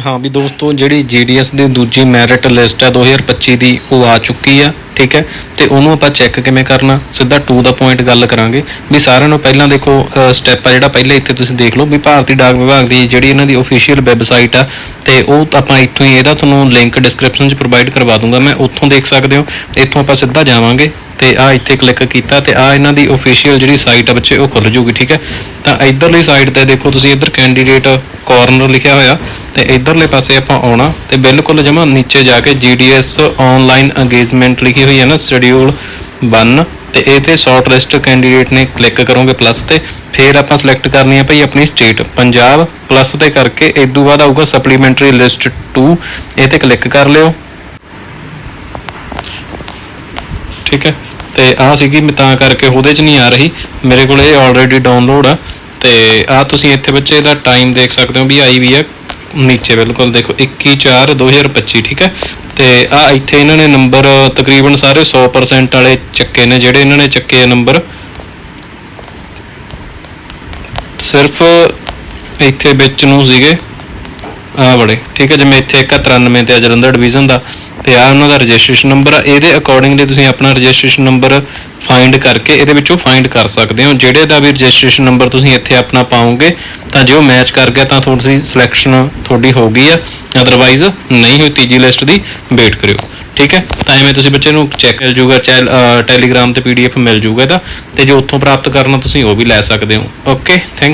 ਹਾਂ ਵੀ ਦੋਸਤੋ, ਜਿਹੜੀ GDS ਦੀ ਦੂਜੀ ਮੈਰਿਟ ਲਿਸਟ ਹੈ 2025 ਦੀ, ਉਹ ਆ ਚੁੱਕੀ ਆ, ਠੀਕ ਹੈ? ਤੇ ਉਹਨੂੰ ਆਪਾਂ ਚੈੱਕ ਕਿਵੇਂ ਕਰਨਾ? ਸਿੱਧਾ ਟੂ ਦਾ ਪੁਆਇੰਟ ਗੱਲ ਕਰਾਂਗੇ। ਵੀ ਸਾਰਿਆਂ ਨੂੰ ਪਹਿਲਾਂ ਦੇਖੋ ਸਟੈਪ ਆ ਜਿਹੜਾ ਪਹਿਲਾਂ ਇੱਥੇ ਤੁਸੀਂ ਦੇਖ ਲਓ ਵੀ ਭਾਰਤੀ ਡਾਕ ਵਿਭਾਗ ਦੀ ਜਿਹੜੀ ਇਹਨਾਂ ਦੀ ਅਫੀਸ਼ੀਅਲ ਵੈਬਸਾਈਟ ਆ, ਤੇ ਉਹ ਆਪਾਂ ਇੱਥੋਂ ਹੀ ਇਹਦਾ ਤੁਹਾਨੂੰ ਲਿੰਕ ਡਿਸਕ੍ਰਿਪਸ਼ਨ 'ਚ ਪ੍ਰੋਵਾਈਡ ਕਰਵਾ ਦੂੰਗਾ। ਮੈਂ ਉੱਥੋਂ ਦੇਖ ਸਕਦੇ ਹੋ, ਇੱਥੋਂ ਆਪਾਂ ਸਿੱਧਾ ਜਾਵਾਂਗੇ, ਤੇ ਆ ਇੱਥੇ ਕਲਿੱਕ ਕੀਤਾ ਤੇ ਆ ਇਹਨਾਂ ਦੀ ਅਫੀਸ਼ੀਅਲ ਜਿਹੜੀ ਸਾਈਟ ਆ ਬੱਚੇ, ਉਹ ਖੁੱਲ ਜੂਗੀ, ਠੀਕ ਹੈ? ਤਾਂ ਇਧਰਲੀ ਸਾਈਟ ਤੇ ਦੇਖੋ ਤੁਸੀਂ ਇੱਧਰ ਕੈਂਡੀਡੇਟ ਕਾਰਨਰ ਲਿਖਿਆ ਹੋਇਆ, ਤੇ ਇਧਰਲੇ ਪਾਸੇ ਆਪਾਂ ਆਉਣਾ, ਤੇ ਬਿਲਕੁਲ ਜਮਾ ਨੀਚੇ ਜਾ ਕੇ GDS ਆਨਲਾਈਨ ਅੰਗੇਜਮੈਂਟ ਲਿਖੀ ਹੋਈ ਹੈ ਨਾ ਸ਼ਡਿਊਲ 1 ਤੇ ਇਹ ਤੇ ਸ਼ਾਰਟ ਲਿਸਟ ਕੈਂਡੀਡੇਟ ਨੇ ਕਲਿੱਕ ਕਰੋਗੇ ਪਲੱਸ ਤੇ, ਫਿਰ ਆਪਾਂ ਸਿਲੈਕਟ ਕਰਨੀ ਹੈ ਭਾਈ ਆਪਣੀ ਸਟੇਟ ਪੰਜਾਬ ਪਲੱਸ ਤੇ ਕਰਕੇ ਇਸ ਤੋਂ ਬਾਅਦ ਆਊਗਾ ਸਪਲੀਮੈਂਟਰੀ ਲਿਸਟ 2 ਇਹ ਤੇ ਕਲਿੱਕ ਕਰ ਲਿਓ। ਠੀਕ ਹੈ, ਤੇ ਆ ਸੀਗੀ ਮੈਂ ਤਾਂ ਕਰਕੇ ਉਹਦੇ 'ਚ ਨਹੀਂ ਆ ਰਹੀ, ਮੇਰੇ ਕੋਲ ਇਹ ਆਲਰੇਡੀ ਡਾਊਨਲੋਡ ਆ ਤੇ ਆ ਤੁਸੀਂ ਇੱਥੇ ਬੱਚੇ ਦਾ ਟਾਈਮ ਦੇਖ ਸਕਦੇ ਹੋ ਵੀ ਆਈ ਵੀ ਆ ਨੀਚੇ ਬਿਲਕੁਲ ਦੇਖੋ 21/4/2025 ਠੀਕ ਹੈ? ਤੇ ਆ ਇੱਥੇ ਇਹਨਾਂ ਨੇ ਨੰਬਰ ਤਕਰੀਬਨ ਸਾਰੇ 100% ਵਾਲੇ ਚੱਕੇ ਨੇ, ਜਿਹੜੇ ਇਹਨਾਂ ਨੇ ਚੱਕੇ ਨੰਬਰ ਸਿਰਫ ਇੱਥੇ ਵਿੱਚ ਨੂੰ ਸੀਗੇ ਆ ਬੜੇ ਠੀਕ ਹੈ? ਜਿਵੇਂ ਇੱਥੇ 193 ਤੇ ਆ ਜਲੰਧਰ ਡਿਵੀਜ਼ਨ ਦਾ, ਤੇ ਆ ਉਹਨਾਂ ਦਾ ਰਜਿਸਟ੍ਰੇਸ਼ਨ ਨੰਬਰ ਆ। ਇਹਦੇ ਅਕੋਰਡਿੰਗਲੀ ਤੁਸੀਂ ਆਪਣਾ ਰਜਿਸਟ੍ਰੇਸ਼ਨ ਨੰਬਰ ਫਾਈਂਡ ਕਰਕੇ ਇਹਦੇ ਵਿੱਚੋਂ ਫਾਈਂਡ ਕਰ ਸਕਦੇ ਹੋ। ਜਿਹੜੇ ਦਾ ਵੀ ਰਜਿਸਟ੍ਰੇਸ਼ਨ ਨੰਬਰ ਤੁਸੀਂ ਇੱਥੇ ਆਪਣਾ ਪਾਓਗੇ, ਤਾਂ ਜੇ ਉਹ ਮੈਚ ਕਰ ਗਿਆ, ਤਾਂ ਤੁਹਾਡੀ ਸਿਲੈਕਸ਼ਨ ਤੁਹਾਡੀ ਹੋ ਗਈ ਆ। ਅਦਰਵਾਈਜ਼ ਨਹੀਂ ਹੋਈ ਤੀਜੀ ਲਿਸਟ ਦੀ ਵੇਟ ਕਰਿਓ। ਠੀਕ ਹੈ? ਤਾਂ ਐਵੇਂ ਤੁਸੀਂ ਬੱਚੇ ਨੂੰ ਚੈੱਕ ਕਰ ਜੂਗਾ ਟੈਲੀਗ੍ਰਾਮ ਤੇ ਪੀਡੀਐਫ ਮਿਲ ਜੂਗਾ ਇਹਦਾ। ਤੇ ਜੇ ਉੱਥੋਂ ਪ੍ਰਾਪਤ ਕਰਨਾ ਤੁਸੀਂ ਉਹ ਵੀ ਲੈ ਸਕਦੇ ਹੋ। Okay thank